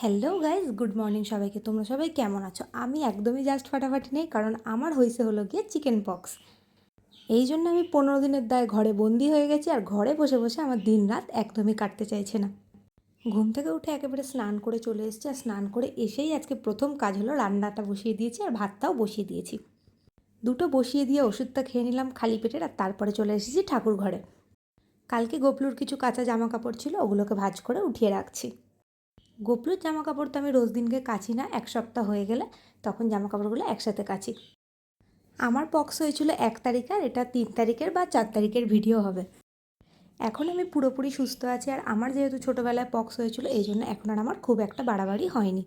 Hello guys good morning সবাইকে। তোমরা সবাই কেমন আছো? আমি একদমই জাস্ট ফাটাফাটি নেই, কারণ আমার হয়েছে হলো গিয়ে চিকেন পক্স এই জন্য আমি পনেরো দিনের দায় ঘরে বন্দি হয়ে গেছি, আর ঘরে বসে বসে আমার দিন রাত একদমই কাটতে চাইছে না। ঘুম থেকে উঠে একেবারে স্নান করে চলে এসেছি, আর স্নান করে এসেই আজকে প্রথম কাজ হলো রান্নাটা বসিয়ে দিয়েছি, আর ভাতটাও বসিয়ে দিয়েছি। দুটো বসিয়ে দিয়ে ওষুধটা খেয়ে নিলাম খালি পেটের, আর তারপরে চলে এসেছি ঠাকুর ঘরে। কালকে গোপলুর কিছু কাঁচা জামা কাপড় ছিল, ওগুলোকে ভাজ করে উঠিয়ে রাখছি। গোপলুর জামা কাপড় তো আমি রোজ দিনকে কাচি না, এক সপ্তাহ হয়ে গেলে তখন জামা কাপড়গুলো একসাথে কাচি। আমার পক্স হয়েছিল এক তারিখ আর এটা তিন তারিখের বা চার তারিখের ভিডিও হবে। এখন আমি পুরোপুরি সুস্থ আছি আর আমার যেহেতু ছোটোবেলায় পক্স হয়েছিল, এই জন্য এখন আর আমার খুব একটা বাড়াবাড়ি হয়নি।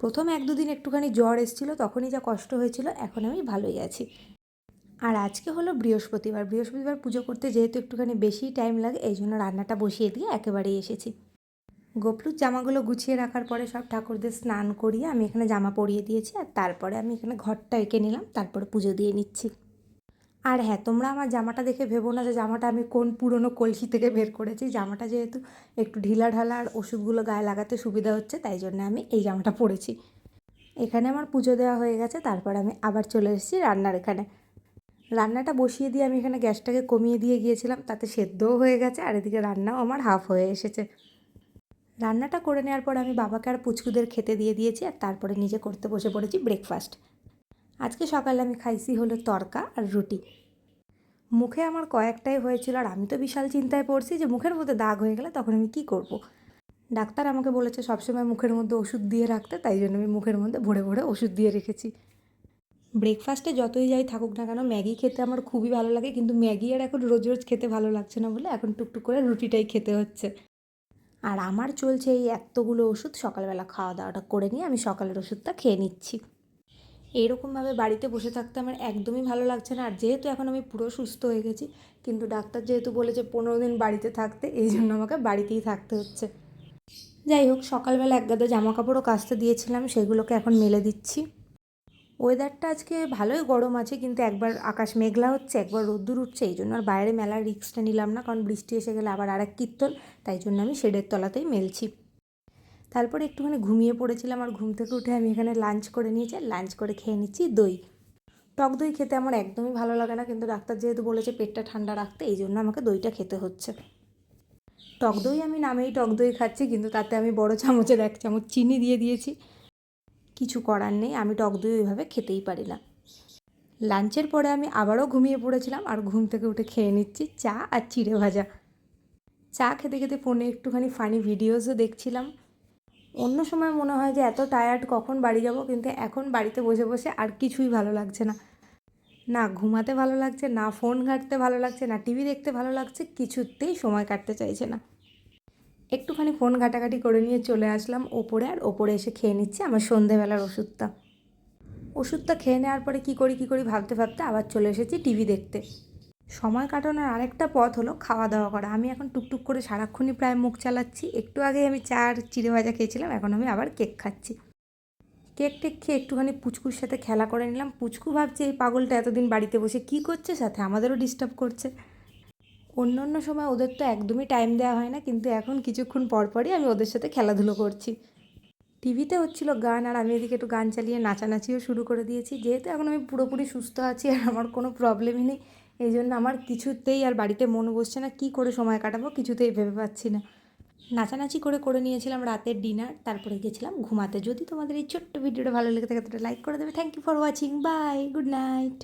প্রথম এক দুদিন একটুখানি জ্বর এসেছিল, তখনই যা কষ্ট হয়েছিল, এখন আমি ভালোই আছি। আর আজকে হলো বৃহস্পতিবার। বৃহস্পতিবার পুজো করতে যেহেতু একটুখানি বেশি টাইম লাগে, এই জন্য রান্নাটা বসিয়ে দিয়ে একেবারেই এসেছি। গোপলুর জামাগুলো গুছিয়ে রাখার পরে সব ঠাকুরদের স্নান করিয়ে আমি এখানে জামা পরিয়ে দিয়েছি আর তারপরে আমি এখানে ঘরটা এঁকে নিলাম, তারপরে পুজো দিয়ে নিচ্ছি। আর হ্যাঁ তোমরা আমার জামাটা দেখে ভেবো না যে জামাটা আমি কোন পুরনো কলসি থেকে বের করেছি। জামাটা যেহেতু একটু ঢিলা ঢালা আর ওষুধগুলো গায়ে লাগাতে সুবিধা হচ্ছে, তাই জন্য আমি এই জামাটা পরেছি। এখানে আমার পুজো দেওয়া হয়ে গেছে, তারপর আমি আবার চলে এসেছি রান্নার এখানে। রান্নাটা বসিয়ে দিয়ে আমি এখানে গ্যাসটাকে কমিয়ে দিয়ে গিয়েছিলাম, তাতে সেদ্ধও হয়ে গেছে আর এদিকে রান্নাও আমার হাফ হয়ে এসেছে। রান্নাটা করে নেওয়ার পর আমি বাবাকে আর পুচকুদের খেতে দিয়ে দিয়েছি আর তারপরে নিজে করতে বসে পড়েছি ব্রেকফাস্ট আজকে সকালে আমি খাইছি হলো তরকা আর রুটি। মুখে আমার কয়েকটাই হয়েছিল আর আমি তো বিশাল চিন্তায় পড়ছি যে মুখের মধ্যে দাগ হয়ে গেলে তখন আমি কি করব। ডাক্তার আমাকে বলেছে সবসময় মুখের মধ্যে ওষুধ দিয়ে রাখতে, তাই জন্য আমি মুখের মধ্যে ভরে ভরে ওষুধ দিয়ে রেখেছি। ব্রেকফাস্টে যতই যাই থাকুক না কেন, ম্যাগি খেতে আমার খুবই ভালো লাগে, কিন্তু ম্যাগি আর এখন রোজ রোজ খেতে ভালো লাগছে না বলে এখন টুকটুক করে রুটিটাই খেতে হচ্ছে। আর আমার চলছে এই এতগুলো ওষুধ সকালবেলা খাওয়া দাওয়াটা করে নিয়ে আমি সকালের ওষুধটা খেয়ে নিচ্ছি। এইরকমভাবে বাড়িতে বসে থাকতে আমার একদমই ভালো লাগছে না। আর যেহেতু এখন আমি পুরো সুস্থ হয়ে গেছি, কিন্তু ডাক্তার যেহেতু বলেছে পনেরো দিন বাড়িতে থাকতে, এই জন্য আমাকে বাড়িতেই থাকতে হচ্ছে। যাই হোক, সকালবেলা এক গাদা জামা কাপড়ও কাচতে দিয়েছিলাম, সেগুলোকে এখন মেলে দিচ্ছি। ওয়েদারটা আজকে ভালোই গরম আছে, কিন্তু একবার আকাশ মেঘলা হচ্ছে, একবার রোদ্দুর উঠছে, এই জন্য আর বাইরে মেলার রিক্সটা নিলাম না, কারণ বৃষ্টি এসে গেলে আবার আর এক কীর্তন, তাই জন্য আমি শেডের তলাতেই মেলছি। তারপরে একটুখানি ঘুমিয়ে পড়েছিলাম, আর ঘুম থেকে উঠে আমি এখানে লাঞ্চ করে নিয়েছি, আর লাঞ্চ করে খেয়ে নিচ্ছি দই। টক দই খেতে আমার একদমই ভালো লাগে না, কিন্তু ডাক্তার যেহেতু বলেছে পেটটা ঠান্ডা রাখতে, এই জন্য আমাকে দইটা খেতে হচ্ছে। টক দই আমি নামেই টক দই খাচ্ছি, কিন্তু তাতে আমি বড় চামচের এক চামচ চিনি দিয়ে দিয়েছি। কিছু করার নেই, আমি টক দই ওইভাবে খেতেই পারি না। লাঞ্চের পরে আমি আবারও ঘুমিয়ে পড়েছিলাম আর ঘুম থেকে উঠে খেয়ে নিচ্ছি চা আর চিড়ে ভাজা। চা খেতে খেতে ফোনে একটুখানি ফানি ভিডিওসও দেখছিলাম। অন্য সময় মনে হয় যে এত টায়ার্ড কখন বাড়ি যাব, কিন্তু এখন বাড়িতে বসে বসে আর কিছুই ভালো লাগছে না। না ঘুমাতে ভালো লাগছে, না ফোন ঘাঁটতে ভালো লাগছে, না টিভি দেখতে ভালো লাগছে, কিছুতেই সময় কাটতে চাইছে না। একটুখানি ফোন ঘাটাঘাটি করে নিয়ে চলে আসলাম ওপরে আর ওপরে এসে খেয়ে নিচ্ছি আমার সন্ধেবেলার ওষুধটা। ওষুধটা খেয়ে নেওয়ার পরে কী করি কী করি ভাবতে ভাবতে আবার চলে এসেছি টিভি দেখতে। সময় কাটানোর আরেকটা পথ হলো খাওয়া দাওয়া করা। আমি এখন টুকটুক করে সারাক্ষণই প্রায় মুখ চালাচ্ছি। একটু আগে আমি চা আর চিড়ে ভাজা খেয়েছিলাম, এখন আমি আবার কেক খাচ্ছি। কেক টেক খেয়ে একটুখানি পুচকুর সাথে খেলা করে নিলাম। পুচকু ভাবছে, এই পাগলটা এতদিন বাড়িতে বসে কী করছে? সাথে আমাদেরও ডিস্টার্ব করছে। অন্য অন্য সময় ওদের তো একদমই টাইম দেওয়া হয় না, কিন্তু এখন কিছুক্ষণ পরপরই আমি ওদের সাথে খেলাধুলো করছি। টিভিতে হচ্ছিল গান, আর আমি এদিকে একটু গান চালিয়ে নাচানাচিও শুরু করে দিয়েছি। যেহেতু এখন আমি পুরোপুরি সুস্থ আছি, আর আমার কোনো প্রবলেমই নেই, এই জন্য আমার কিছুতেই আর বাড়িতে মন বসছে না, কী করে সময় কাটাবো কিছুতেই ভেবে পাচ্ছি না। নাচানাচি করে করে নিয়েছিলাম রাতের ডিনার তারপরে গেছিলাম ঘুমাতে। যদি তোমাদের এই ছোট্ট ভিডিওটা ভালো লেগে থাকে, তাহলে লাইক করে দেবে। Thank you for watching bye good night